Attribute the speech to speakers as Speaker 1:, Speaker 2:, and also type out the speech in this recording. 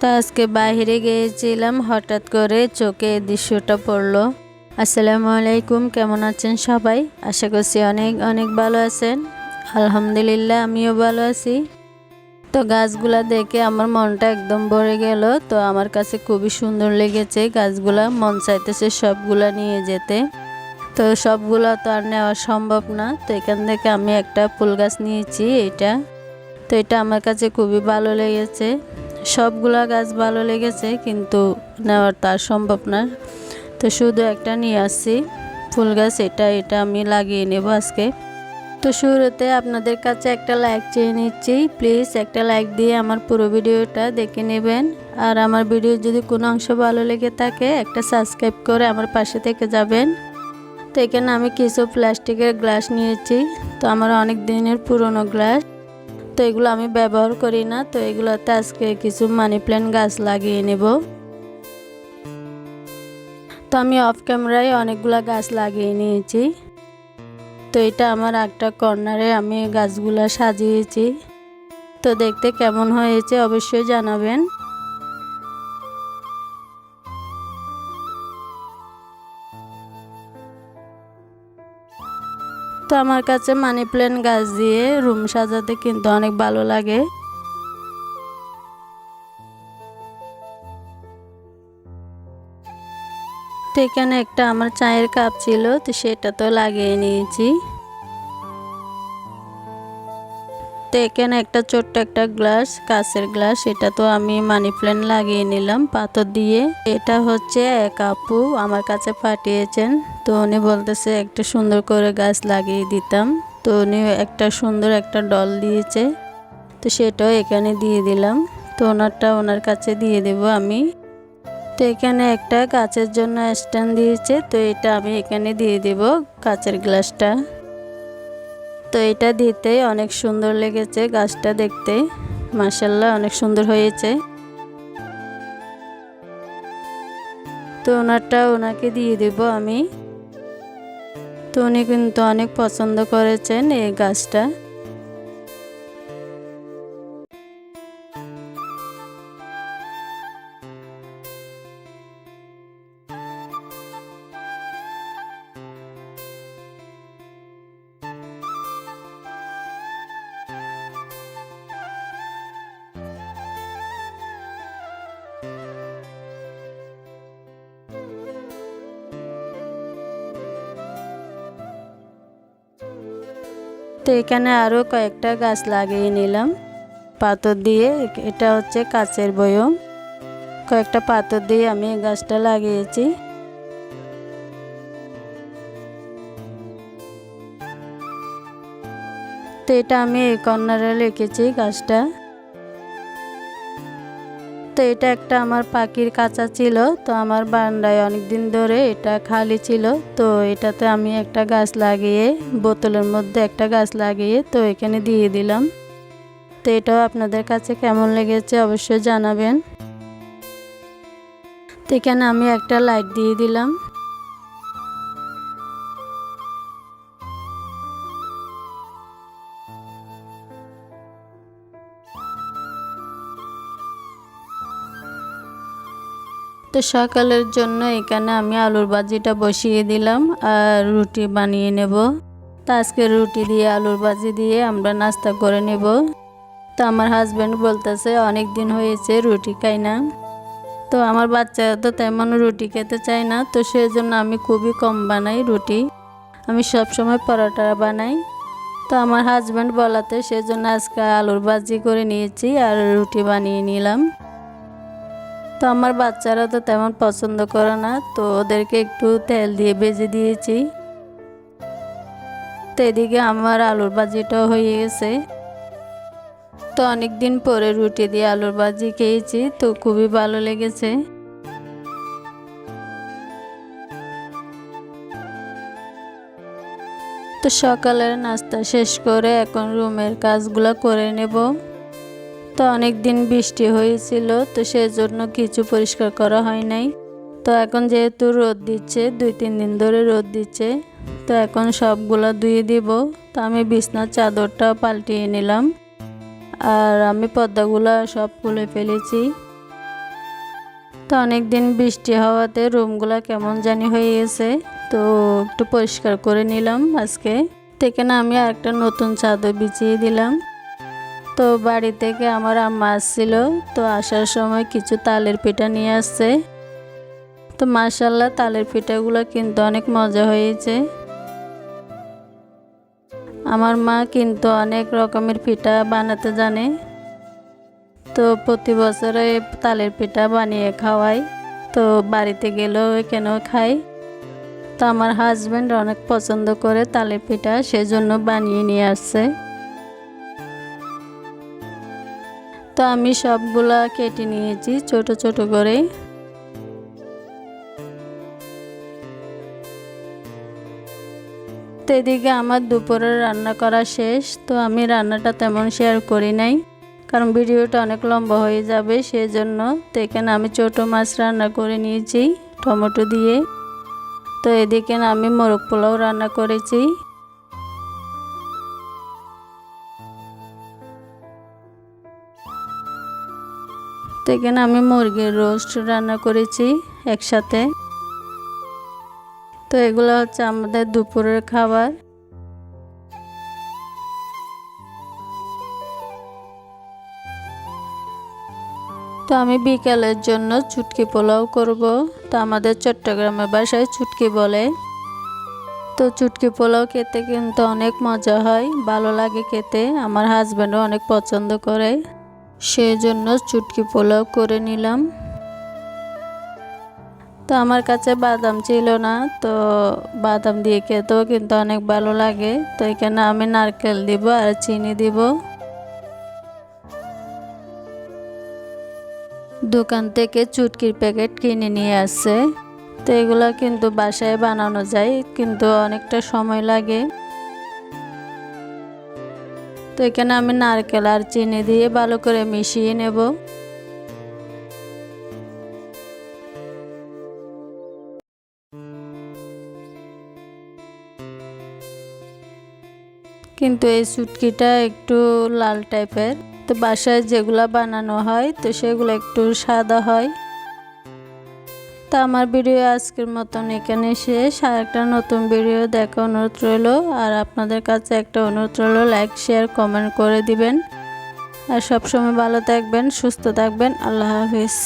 Speaker 1: তো আজকে বাইরে গিয়েছিলাম, হঠাৎ করে চোখে এই দৃশ্যটা পড়ল। আসসালামু আলাইকুম, কেমন আছেন সবাই? আশা করছি অনেক অনেক ভালো আছেন। আলহামদুলিল্লাহ, আমিও ভালো আছি। তো গাছগুলা দেখে আমার মনটা একদম ভরে গেল। তো আমার কাছে খুবই সুন্দর লেগেছে গাছগুলা, মন চাইতেছে সবগুলা নিয়ে যেতে। তো সবগুলো তো আর নেওয়া সম্ভব না। তো এখান থেকে আমি একটা ফুল গাছ নিয়েছি, এটা। তো এটা আমার কাছে খুবই ভালো লেগেছে। সবগুলা গাছ ভালো লেগেছে, কিন্তু নেওয়ার তো আর সম্ভব না। তো শুধু একটা নিয়ে আসছি, ফুল গাছ এটা এটা আমি লাগিয়ে নেব আজকে। তো শুরুতে আপনাদের কাছে একটা লাইক চেয়ে নিচ্ছি। প্লিজ একটা লাইক দিয়ে আমার পুরো ভিডিওটা দেখে নেবেন। আর আমার ভিডিও যদি কোনো অংশ ভালো লেগে থাকে, একটা সাবস্ক্রাইব করে আমার পাশে থেকে যাবেন। তো এখানে আমি কিছু প্লাস্টিকের গ্লাস নিয়েছি। তো আমার অনেক দিনের পুরনো গ্লাস। তো এগুলো আমি ব্যবহার করি না, তো এগুলোতে আজকে কিছু মানি প্ল্যান্ট গাছ লাগিয়ে নেব। তো আমি অফ ক্যামেরায় অনেকগুলো গাছ লাগিয়ে নিয়েছি। তো এটা আমার একটা কর্নারে আমি গাছগুলো সাজিয়েছি। তো দেখতে কেমন হয়েছে অবশ্যই জানাবেন। তো আমার কাছে মানি প্ল্যান্ট গাছ দিয়ে রুম সাজাতে কিন্তু অনেক ভালো লাগে। এখানে একটা আমার চায়ের কাপ ছিল, তো সেটা তো লাগিয়ে নিয়েছি। তো এখানে একটা ছোট্ট একটা গ্লাস, কাঁচের গ্লাস, এটা তো আমি মানি প্ল্যান্ট লাগিয়ে নিলাম পাথর দিয়ে। এটা হচ্ছে এক আপু আমার কাছে পাঠিয়েছেন, তো উনি বলতেছে একটা সুন্দর করে গাছ লাগিয়ে দিতাম। তো উনি একটা সুন্দর একটা ডল দিয়েছে, তো সেটাও এখানে দিয়ে দিলাম। তো ওনারটা ওনার কাছে দিয়ে দেব আমি। তো এখানে একটা কাচের জন্য স্ট্যান্ড দিয়েছে, তো এটা আমি এখানে দিয়ে দেব কাচের গ্লাসটা। তো এটা দিতে অনেক সুন্দর লেগেছে গাছটা দেখতে। মাসাল্লাহ অনেক সুন্দর হয়েছে। তো ওনারটা ওনাকে দিয়ে দেব আমি। তো উনি কিন্তু অনেক পছন্দ করেছেন এই গাছটা। তো এখানে আরও কয়েকটা গাছ লাগিয়ে নিলাম। পাথর দিয়ে, এটা হচ্ছে কাচের বয়ম। কয়েকটা পাথর দিয়ে আমি গাছটা লাগিয়েছি। তো এটা আমি এই কর্নারে লিখেছি গাছটা। তো এটা একটা আমার পাখির কাঁচা ছিল, তো আমার বারান্দায় অনেক দিন ধরে এটা খালি ছিল। তো এটাতে আমি একটা গাছ লাগিয়ে, বোতলের মধ্যে একটা গাছ লাগিয়ে তো এখানে দিয়ে দিলাম। তো এটাও আপনাদের কাছে কেমন লেগেছে অবশ্যই জানাবেন। তো এখানে আমি একটা লাইট দিয়ে দিলাম। তো সকালের জন্য এখানে আমি আলুর ভাজিটা বসিয়ে দিলাম আর রুটি বানিয়ে নেব। তো আজকে রুটি দিয়ে আলুর ভাজি দিয়ে আমরা নাস্তা করে নেব। তো আমার হাজব্যান্ড বলতেছে, অনেক দিন হয়েছে রুটি খাই না। তো আমার বাচ্চারা তো তেমন রুটি খেতে চায় না, তো সেই জন্য আমি খুবই কম বানাই রুটি। আমি সব সময় পরোটা বানাই। তো আমার হাজব্যান্ড বলাতে সেজন্য আজকে আলুর ভাজি করে নিয়েছি আর রুটি বানিয়ে নিলাম। তো আমার বাচ্চারা তো তেমন পছন্দ করে না, তো ওদেরকে একটু তেল দিয়ে ভেজে দিয়েছি। তো এদিকে আমার আলুর ভাজিটাও হয়ে গেছে। তো অনেক দিন পরে রুটি দিয়ে আলুর ভাজি খেয়েছি, তো খুবই ভালো লেগেছে। তো সকালের নাস্তা শেষ করে এখন রুমের কাজগুলো করে নেব। তো অনেক দিন বৃষ্টি হয়েছিল, তো সেই জন্য কিছু পরিষ্কার করা হয় নাই। তো এখন যেহেতু রোদ দিচ্ছে, দুই তিন দিন ধরে রোদ দিচ্ছে, তো এখন সবগুলো ধুয়ে দিব। তো আমি বিছনার চাদরটা পাল্টিয়ে নিলাম। আর আমি পর্দাগুলো সব খুলে ফেলেছি। তো অনেক দিন বৃষ্টি হওয়াতে রুমগুলো কেমন জানি হয়ে গেছে, তো একটু পরিষ্কার করে নিলাম আজকে। তো না আমি আরেকটা নতুন চাদর বিছিয়ে দিলাম। তো বাড়ি থেকে আমার আম্মা আসছিল, তো আসার সময় কিছু তালের পিঠা নিয়ে আসছে। তো মাশাল্লাহ তালের পিঠাগুলো কিন্তু অনেক মজা হয়েছে। আমার মা কিন্তু অনেক রকমের পিঠা বানাতে জানে। তো প্রতি বছরে তালের পিঠা বানিয়ে খাওয়াই তো বাড়িতে গেলেও এখানেও খাই তো আমার হাজব্যান্ড অনেক পছন্দ করে তালের পিঠা, সেজন্য বানিয়ে নিয়ে আসছে। তো আমি সবগুলা কেটে নিয়েছি, ছোট ছোট করে। তো এদিকে আমার দুপুরের রান্না করা শেষ, তো আমি রান্নাটা তেমন শেয়ার করি নাই, কারণ ভিডিওটা অনেক লম্বা হয়ে যাবে সেজন্য। তো এখানে আমি ছোট মাছ রান্না করে নিয়েছি, টমেটো দিয়ে। তো এদিকে আমি মোরগ পোলাও রান্না করেছি। তো আমি মুরগির রোস্ট রান্না করেছি একসাথে। তো এগুলো হচ্ছে আমাদের দুপুরের খাবার। তো আমি বিকালের জন্য চুটকি পোলাও করব। তো আমাদের চট্টগ্রামের বাসায় চুটকি বলে। তো চুটকি পোলাও খেতে কিন্তু অনেক মজা হয়, ভালো লাগে খেতে। আমার হাজব্যান্ডও অনেক পছন্দ করে। সেই জন্য চুটকি পোলাও করে নিলাম। তো আমার কাছে বাদাম ছিল না, তো বাদাম দিয়ে খেতেও কিন্তু অনেক ভালো লাগে। তো এখানে আমি নারকেল দিব আর চিনি দিব। দোকান থেকে চুটকির প্যাকেট কিনে নিয়ে আসছে তো এগুলো কিন্তু বাসায় বানানো যায়, কিন্তু অনেকটা সময় লাগে। তো এখানে আমি নারকেল আর চিনি দিয়ে ভালো করে মিশিয়ে নেব। কিন্তু এই চুটকিটা একটু লাল টাইপের তো বাসায় যেগুলো বানানো হয়, তো সেগুলো একটু সাদা হয়। তো আমার ভিডিও আজকের মতন এখানে শেষ। আর একটা নতুন ভিডিও দেখা অনুরোধ রইল। আর আপনাদের কাছে একটা অনুরোধ রইল লাইক শেয়ার কমেন্ট করে দিবেন। আর সবসময় ভালো থাকবেন, সুস্থ থাকবেন। আল্লাহ হাফিজ।